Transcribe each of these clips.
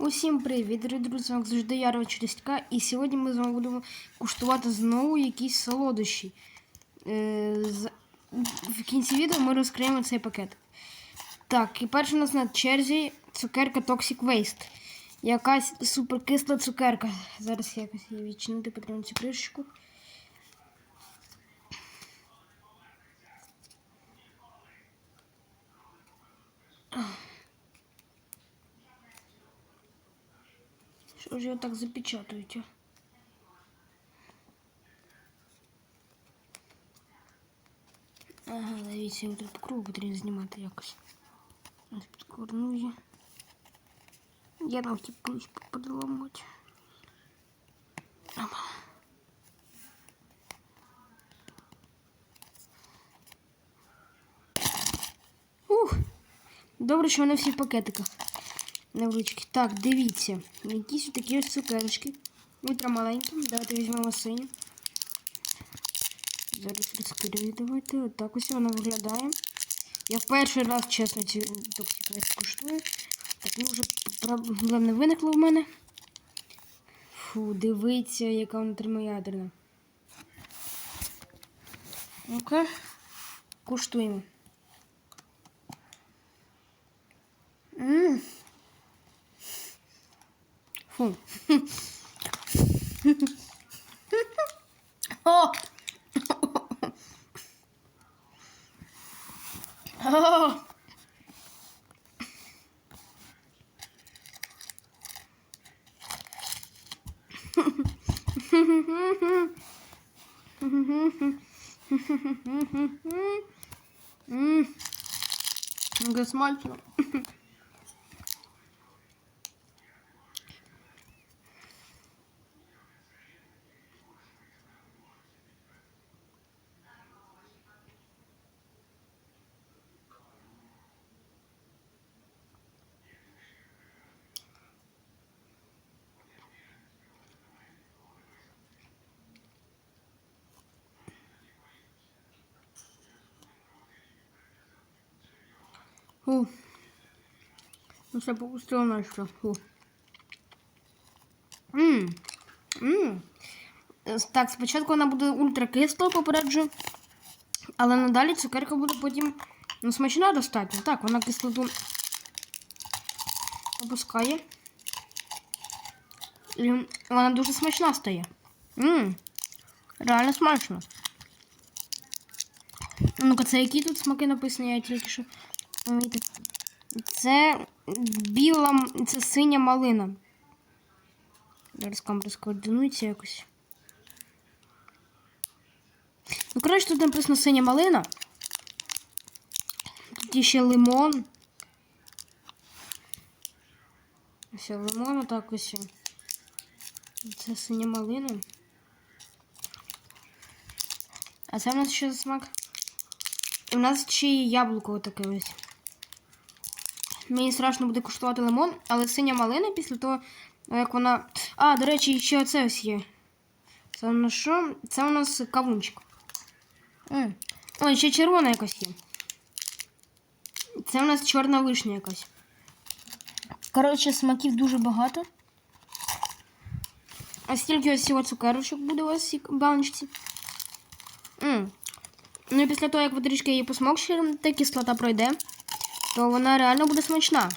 Усім привіт, дорогі друзі, як завжди Яро Чудестка. І сьогодні ми з вами будемо куштувати знову якісь солодощі. Е, В кінці відео ми розкриємо цей пакет. Так, і перше у нас на черзі цукерка Toxic Waste. Якась суперкисла цукерка. Зараз я якось її відчинити, потрібно цю кришечку. Що ж його так запечатують? а? Ага, дивіться, його тут круг потрібно знімати якось. Ось підкорну її. Я там хотів колись подламати. Опа. Ух! Добре, що вони всі в пакетиках. Невеличкі. Так, дивіться. Якісь такі ось цукерочки. Ультра маленькі. Давайте візьмемо синю. Зараз розкрию. Давайте. Отак ось вона виглядає. Я в перший раз, чесно, ці токсики куштую. Так, ну вже проблем не виникло в мене. Фу, дивіться, яка вона термоядерна. Ну-ка, куштуємо. Фу. О! О! Ммм. Фу. Ну, все попустило на що. Фу. Ммм. Ммм. Е, Так, спочатку вона буде ультракисла, попереджу. Але надалі цукерка буде потім ну, смачна достатньо. Так, вона кислоту опускає. І вона дуже смачна стає. Ммм. Реально смачно. Ну-ка, це які тут смаки написані, я тільки що. Це біла, це синя малина. Зараз камера скоординується якось. Ну, коротше, тут написано синя малина. Тут ще лимон. Ось лимон отак ось. Це синя малина. А це в нас що за смак? І в нас ще є яблуко таке ось. Мені страшно буде куштувати лимон, але синя малина після того, як вона. А, до речі, ще оце ось є. Це у нас що? Це у нас кавунчик. Ой, ще червона якась є. Це у нас чорна вишня якась. Коротше, смаків дуже багато. А стільки ось цього цукерочок буде у вас в баночці. Ну і після того, як ви трішки її посмокчите, кислота пройде, то вона реально буде смачна.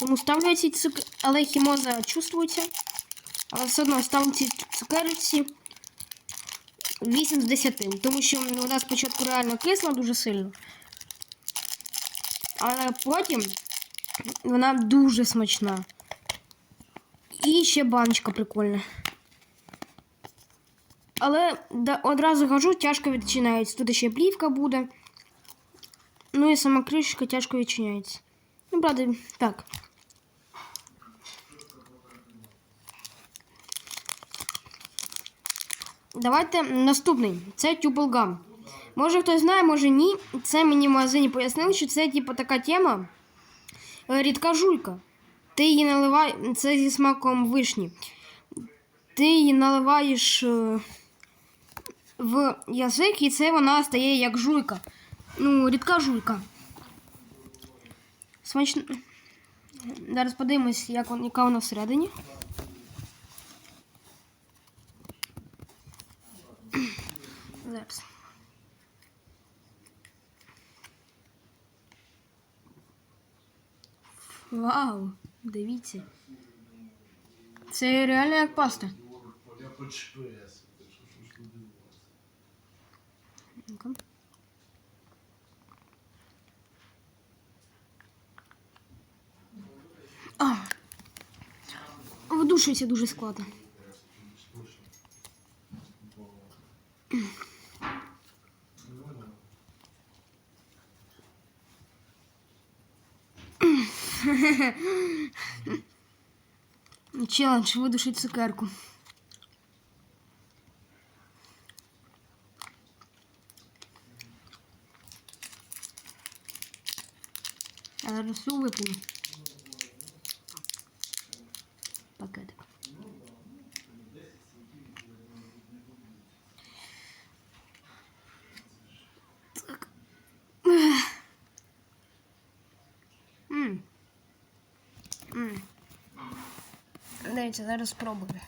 Тому ставлю ці цукер... Але хімоза чувствується. Але все одно ставлю ці цукерці 8 з 10. Тому що вона спочатку реально кисла дуже сильно. Але потім вона дуже смачна. І ще баночка прикольна. Але одразу кажу, тяжко відчиняється. Тут ще плівка буде. Ну і сама кришечка тяжко відчиняється. Ну, правда, так. Давайте наступний. Це тюбелгам. Може хтось знає, може ні. Це мені в магазині пояснили, що це типу така тема. Рідка жуйка. Ти її наливаєш. Це зі смаком вишні. Ти її наливаєш в язик, і це вона стає як жуйка. Ну, рідка жуйка. Смачно. Зараз подивимось, як вон, яка вона всередині. Зараз. Вау! Дивіться. Це реально як паста. А. Видушується дуже складно. Челендж видушить цукерку. Я зараз всю виплюну. Дивіться, зараз спробую.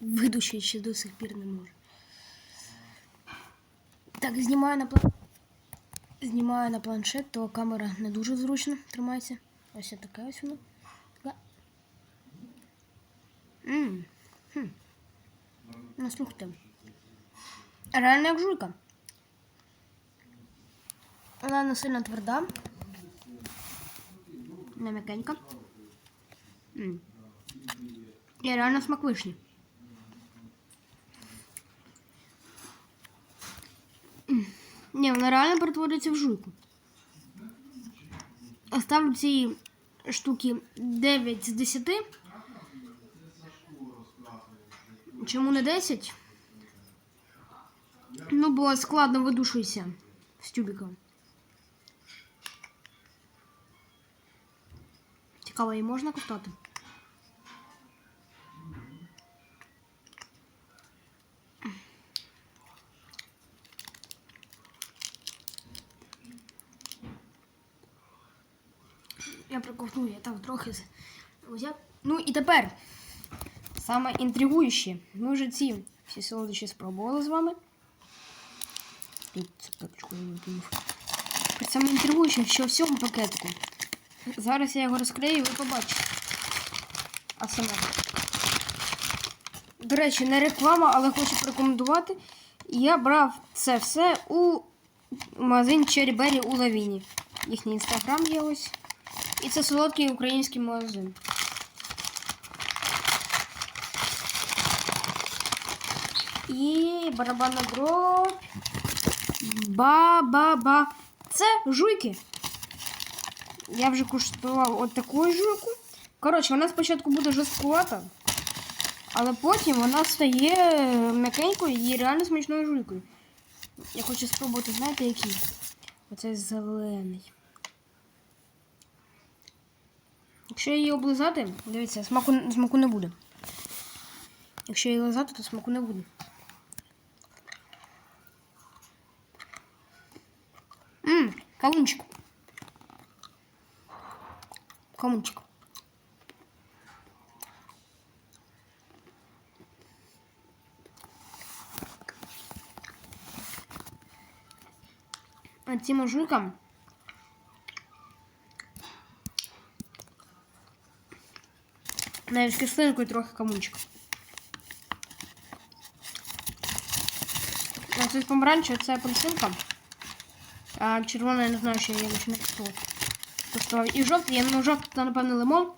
Видушити ще до сих пір не можу. Так, знімаю на план... Знімаю на планшет, то камера не дуже зручно тримається. Ось така ось вона. Така. М, хм. Ну, слухайте. Реально як жуйка. Вона не сильно тверда. Не м'якенька. І реально смак вишні. Ні, вона реально перетворюється в жуйку. Оставлю ці штуки 9 з 10. Чому не 10? Ну, бо складно видушується з тюбика. Цікаво, її можна ковтати? Я проковтну, я так трохи взяв. Ну і тепер саме інтригуюче. Ми вже ці всі солодощі спробували з вами. Тут цепочку я. Тепер Саме інтригуюче, що в цьому пакетику. Зараз я його розкрию і ви побачите. А саме. До речі, не реклама, але хочу порекомендувати. Я брав це все у магазин Berry у Лавіні. Їхній інстаграм є ось. І це солодкий український магазин. І барабанна дробь. Ба-ба-ба. Це жуйки. Я вже куштував от таку жуйку. Коротше, вона спочатку буде жорсткувата, але потім вона стає м'якенькою і реально смачною жуйкою. Я хочу спробувати, знаєте, який? Оцей зелений. Якщо її облизати, дивіться, смаку, смаку не буде. Якщо її лизати, то смаку не буде. Ммм, кавунчик. Кавунчик. А цим жуйкам навіть з кислинкою трохи камунчик. А це помаранчеве, це апельсинка. А червона, я не знаю, що я її ще не Купила. Куштував. І жовтий, я ну жовтий, це, напевно, лимон.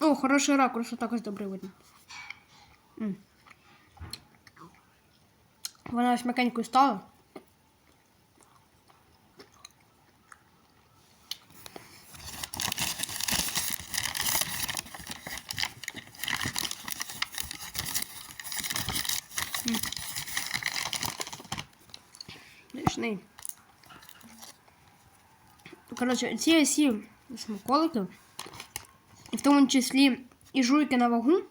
О, хороший ракурс, отак ось добре видно. Вона ось м'якенькою стала. Смішний. Коротше, ці всі смаколики, в тому числі і жуйки на вагу,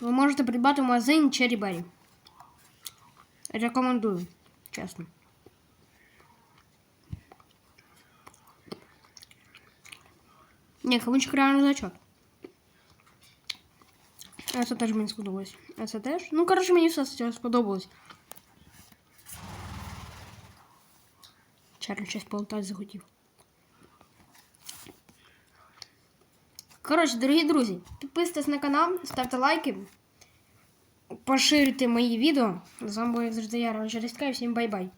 ви можете придбати в магазині Cherry Berry. Рекомендую, чесно. Ні, кавунчик реально зачет. Це теж мені сподобалось. Це теж. Ну, коротше, мені все це сподобалось. Чарлі щось полутати захотів. Коротше, дорогі друзі, підписуйтесь на канал, ставте лайки, поширюйте мої відео. З вами був завжди я, Роман Жерестка, і всім бай-бай.